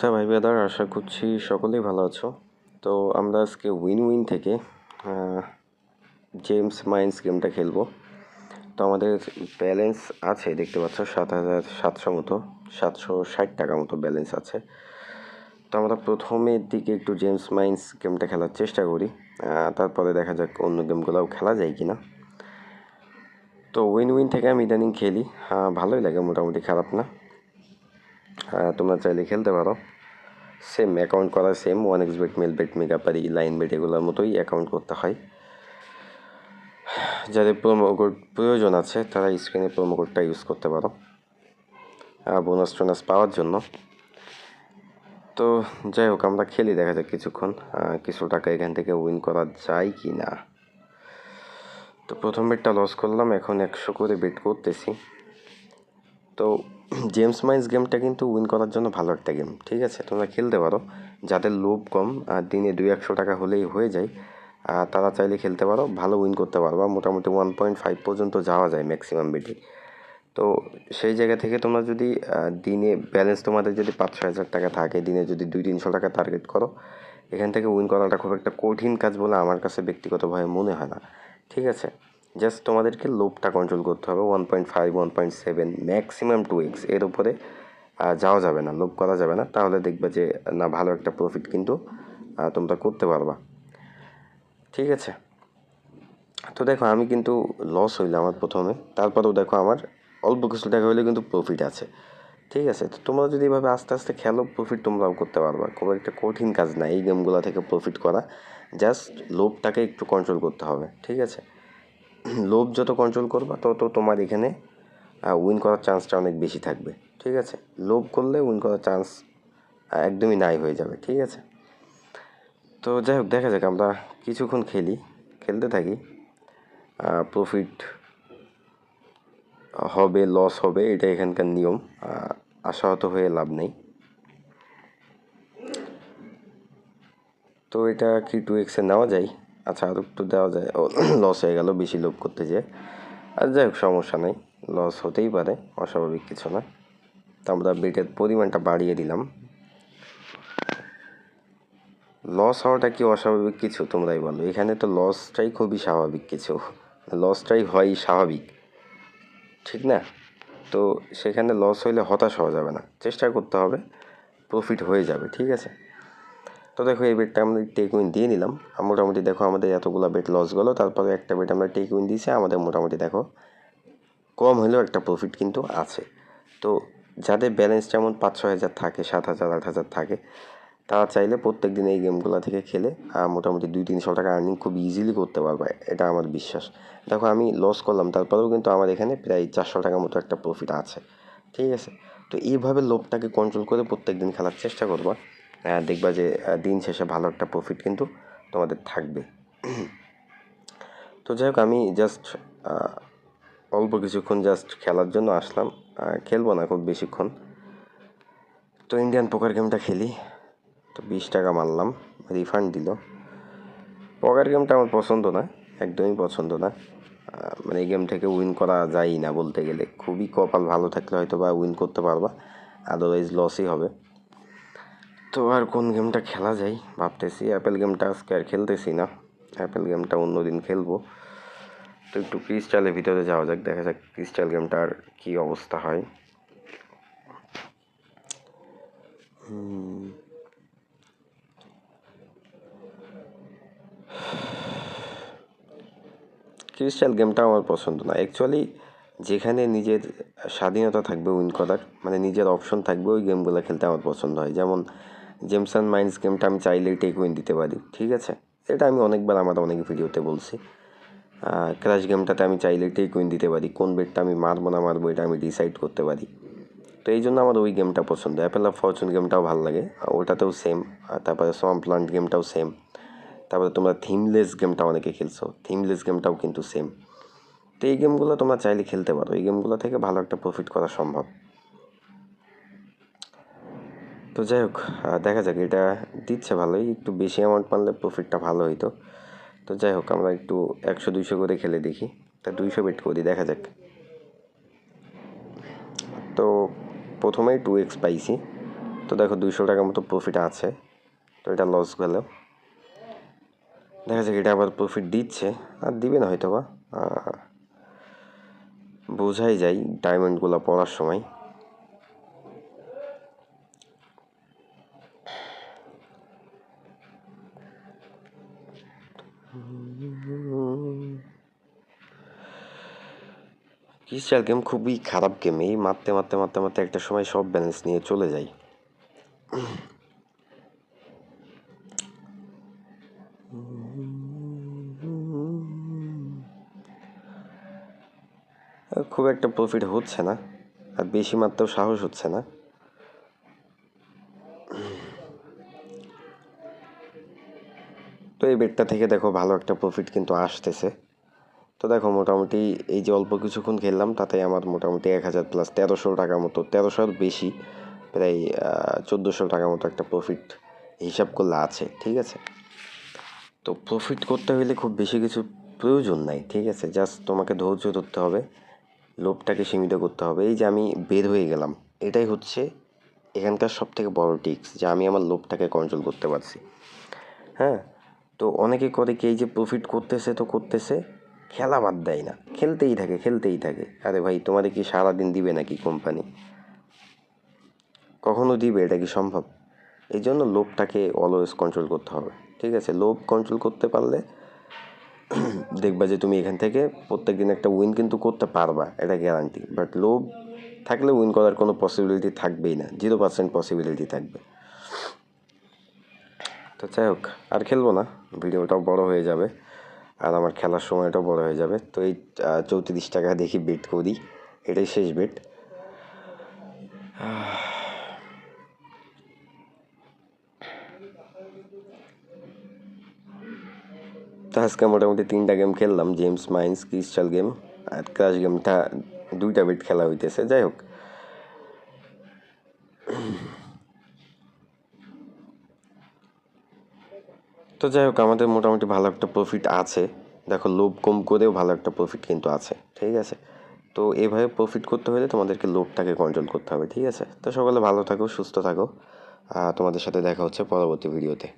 হ্যাঁ ভাই ব্রাদার আশা করছি সকলেই ভালো আছো। তো আমরা আজকে উইন উইন থেকে জেমস মাইন্স গেমটা খেলব। তো আমাদের ব্যালেন্স আছে, দেখতে পাচ্ছ, সাত হাজার সাতশো মতো, সাতশো ষাট টাকা মতো ব্যালেন্স আছে। তো আমরা প্রথমের দিকে একটু জেমস মাইন্স গেমটা খেলার চেষ্টা করি তারপরে দেখা যাক অন্য গেমগুলোও খেলা যায় কি না তো উইন উইন থেকে আমি ইদানিং খেলি ভালোই লাগে, মোটামুটি খারাপ না। তোমরা চাইলে খেলতে পারো। সেম অ্যাকাউন্ট করা same one X bet Melbet Megapari Linebet এগুলোর মতোই অ্যাকাউন্ট করতে হয়। যাদের প্রোমো কোড প্রয়োজন আছে, তারা স্ক্রিনে প্রোমো কোডটা ইউজ করতে পারো। বোনাস টোনাস পাওয়ার জন্য। তো যাই হোক, আমরা খেলি, দেখা যাক কিছুক্ষণ কিছু টাকা এখান থেকে উইন করা যায় কি না তো প্রথম বেটটা লস করলাম, এখন একশো করে বেট করতেছি। তো জেমস মাইন্স গেমটা কিন্তু উইন করার জন্য ভালো একটা গেম ঠিক আছে? তোমরা খেলতে পারো। যাদের লোভ কম আর দিনে দুই একশো টাকা হলেই হয়ে যায় আর তারা চাইলে খেলতে পারো, ভালো উইন করতে পারো বা মোটামুটি ওয়ান পয়েন্ট ফাইভ পর্যন্ত যাওয়া যায় ম্যাক্সিমাম বেটি তো সেই জায়গা থেকে তোমরা যদি দিনে ব্যালেন্স তোমাদের যদি পাঁচ ছ হাজার টাকা থাকে, দিনে যদি দুই তিনশো টাকা টার্গেট করো, এখান থেকে উইন করাটা খুব একটা কঠিন কাজ বলে আমার কাছে ব্যক্তিগতভাবে মনে হয় না, ঠিক আছে? জাস্ট তোমাদেরকে লোভটা কন্ট্রোল করতে হবে one point five one point seven maximum two এক্সের উপরে যাওয়া যাবে না লোভ করা যাবে না। তাহলে দেখবে যে, না, ভালো একটা প্রফিট কিন্তু তোমরা করতে পারবা। ঠিক আছে? তো দেখো, আমি কিন্তু লস হইল আমার প্রথমে, তারপরেও দেখো আমার অল্প কিছু টাকা হইলে কিন্তু প্রফিট আছে। ঠিক আছে? তো তোমরা যদি এভাবে আস্তে আস্তে খেলো প্রফিট তোমরাও করতে পারবা। খুব একটা কঠিন কাজ না, এই গেমগুলো থেকে প্রফিট করা। জাস্ট লোভটাকে একটু কন্ট্রোল করতে হবে। ঠিক আছে? লোভ যত কন্ট্রোল করবা, তত তোমার এখানে উইন করার চান্সটা অনেক বেশি থাকবে, ঠিক আছে? লোভ করলে উইন করার চান্স একদমই নাই হয়ে যাবে, ঠিক আছে? তো যাই হোক, দেখা যাক, আমরা কিছুক্ষণ খেলি, খেলতে থাকি। প্রফিট হবে লস হবে, এটা এখানকার নিয়ম আশাহত হয়ে লাভ নেই। তো এটা কি টু এক্সে নেওয়া যায়? আচ্ছা আর একটু দেওয়া যায়। লস হয়ে গেল, বেশি লোভ করতে যেয়ে। আর যাই হোক, সমস্যা নেই লস হতেই পারে, অস্বাভাবিক কিছু না। তো আমরা বেটের পরিমাণটা বাড়িয়ে দিলাম। লস হওয়াটা কি অস্বাভাবিক কিছু? তোমরাই বলো। এখানে তো লসটাই খুবই স্বাভাবিক কিছু। লসটাই হয় স্বাভাবিক। ঠিক না? তো সেখানে লস হইলে হতাশ হওয়া যাবে না। চেষ্টা করতে হবে প্রফিট হয়ে যাবে, ঠিক আছে? তো দেখো, এই বেটটা আমরা টেক উইন দিয়ে নিলাম। মোটামুটি দেখো, আমাদের এতগুলো বেট লস গেলো। তারপরে একটা বেট আমরা টেক উইন দিয়েছি। আমাদের মোটামুটি দেখো, কম হলেও একটা প্রফিট কিন্তু আছে। তো যাদের ব্যালেন্স যেমন পাঁচ ছয় হাজার থাকে, সাত হাজার, আট হাজার থাকে, তারা চাইলে প্রত্যেক দিন এই গেমগুলো থেকে খেলে মোটামুটি দুই তিনশো টাকা আর্নিং খুব ইজিলি করতে পারবে। এটা আমার বিশ্বাস। দেখো, আমি লস করলাম। তারপরেও কিন্তু আমার এখানে প্রায় চারশো টাকার মতো একটা প্রফিট আছে। ঠিক আছে? তো এইভাবে লোভটাকে কন্ট্রোল করে প্রত্যেক দিন খেলার চেষ্টা করবা। দেখবা যে দিন শেষে ভালো একটা প্রফিট কিন্তু তোমাদের থাকবে। তো যাই হোক আমি জাস্ট অল্প কিছুক্ষণ জাস্ট খেলার জন্য আসলাম। খেলব না খুব বেশিক্ষণ। তো ইন্ডিয়ান পোকার গেমটা খেলি। তো বিশ টাকা মারলাম রিফান্ড দিল। পকার গেমটা আমার পছন্দ না, একদমই পছন্দ না। মানে এই গেম থেকে উইন করা যায় না বলতে গেলে। খুবই কপাল ভালো থাকলে হয়তো বা উইন করতে পারবা আদারওয়াইজ লসই হবে। তো আর কোন গেমটা খেলা যায়? ভাবতেছি অ্যাপেল গেমটা আজকে আর খেলতেছি না। অ্যাপেল গেমটা অন্য দিন খেলব। তো একটু ক্রিস্টালের ভিতরে যাওয়া যাক, দেখা যাক ক্রিস্টাল গেমটার কী অবস্থা হয়। ক্রিস্টাল গেমটা আমার পছন্দ না। অ্যাকচুয়ালি যেখানে নিজের স্বাধীনতা থাকবে উইন করার মানে নিজের অপশন থাকবে ওই গেমগুলো খেলতে আমার পছন্দ হয়। যেমন জেমসন মাইন্স গেমটা আমি চাইলেই টেক উইন দিতে পারি, ঠিক আছে? এটা আমি অনেকবার আমার অনেক ভিডিওতে বলছি। ক্রাশ গেমটাতে আমি চাইলেই টেক উইন দিতে পারি, কোন বেটটা আমি মারবো না মারবো এটা আমি ডিসাইড করতে পারি। তো এই জন্য আমার ওই গেমটা পছন্দ। অ্যাপেল অফ ফরচুন গেমটাও ভালো লাগে ওটাতেও সেম আর তারপরে সোয়াম প্লান্ট গেমটাও সেম তারপরে তোমরা থিমলেস গেমটা অনেকে খেলছো থিমলেস গেমটাও কিন্তু সেম তো এই গেমগুলো তোমরা চাইলে খেলতে পারো। এই গেমগুলো থেকে ভালো একটা প্রফিট করা সম্ভব। তো যাই হোক দেখা যাক, এটা দিচ্ছে ভালোই। একটু বেশি অ্যামাউন্ট মারলে প্রফিটটা ভালো হইতো। তো যাই হোক, আমরা একটু একশো, দুইশো করে খেলে দেখি। তা দুইশো বেট করি, দেখা যাক। তো প্রথমেই টু এক্স পাইছি। তো দেখো, দুইশো টাকার মতো প্রফিট আছে। তো এটা লস গেল দেখা যাক, এটা আবার প্রফিট দিচ্ছে। আর দিবে না হয়তো বা বোঝাই যায় ডায়মন্ডগুলো পড়ার সময়। ক্রিস্টাল গেম খুবই খারাপ গেম এই। মারতে মারতে মারতে মারতে একটা সময় সব ব্যালেন্স নিয়ে চলে যায় খুব একটা প্রফিট হচ্ছে না, আর বেশি মারতেও সাহস হচ্ছে না। তো এই বেডটা থেকে দেখো ভালো একটা প্রফিট কিন্তু আসতেছে। তো দেখো মোটামুটি এই যে অল্প কিছুক্ষণ খেললাম তাতে আমার মোটামুটি এক হাজার প্লাস তেরোশো টাকা মতো তেরোশোর বেশি, প্রায় চোদ্দোশো টাকা মতো একটা প্রফিট হিসাব করলে আছে, ঠিক আছে? তো প্রফিট করতে হলে খুব বেশি কিছু প্রয়োজন নাই, ঠিক আছে? জাস্ট তোমাকে ধৈর্য ধরতে হবে। লোভটাকে সীমিত করতে হবে। এই যে আমি বের হয়ে গেলাম, এটাই হচ্ছে এখানকার সব থেকে বড়ো টিক্স যে আমি আমার লোভটাকে কন্ট্রোল করতে পারছি। হ্যাঁ? তো অনেকে করে কি এই যে প্রফিট করতেছে তো করতেছে, খেলা বাদ দেয় না। খেলতেই থাকে খেলতেই থাকে। আরে ভাই, তোমাদের কি সারাদিন দিবে নাকি কোম্পানি কখনো দিবে, এটা কি সম্ভব? এই জন্য লোভটাকে অলওয়েজ কন্ট্রোল করতে হবে। ঠিক আছে? লোভ কন্ট্রোল করতে পারলে দেখবা যে তুমি এখান থেকে প্রত্যেক দিন একটা উইন কিন্তু করতে পারবা, এটা গ্যারান্টি বাট লোভ থাকলে উইন করার কোনো পসিবিলিটি থাকবেই না জিরো পার্সেন্ট পসিবিলিটি থাকবে। তো যাই হোক, আর খেলব না, ভিডিওটাও বড় হয়ে যাবে, আর আমার খেলার সময়টাও বড় হয়ে যাবে। তো এই চৌত্রিশ টাকা দেখি বেট করি, এটাই শেষ বেট তো আজকে মোটামুটি তিনটা গেম খেললাম জেমস মাইন্স ক্রিস্টাল গেম আর ক্রাশ গেমটা দুইটা বেট খেলা হইতেছে, যাই হোক। তো যাই হোক, আমাদের মোটামুটি ভালো একটা প্রফিট আছে। দেখো, লোভ কম করেও ভালো একটা প্রফিট কিন্তু আছে, ঠিক আছে? তো এভাবে প্রফিট করতে হলে তোমাদেরকে লোভটাকে কন্ট্রোল করতে হবে, ঠিক আছে? তো সকালে ভালো থাকো, সুস্থ থাকো। তোমাদের সাথে দেখা হচ্ছে পরবর্তী ভিডিওতে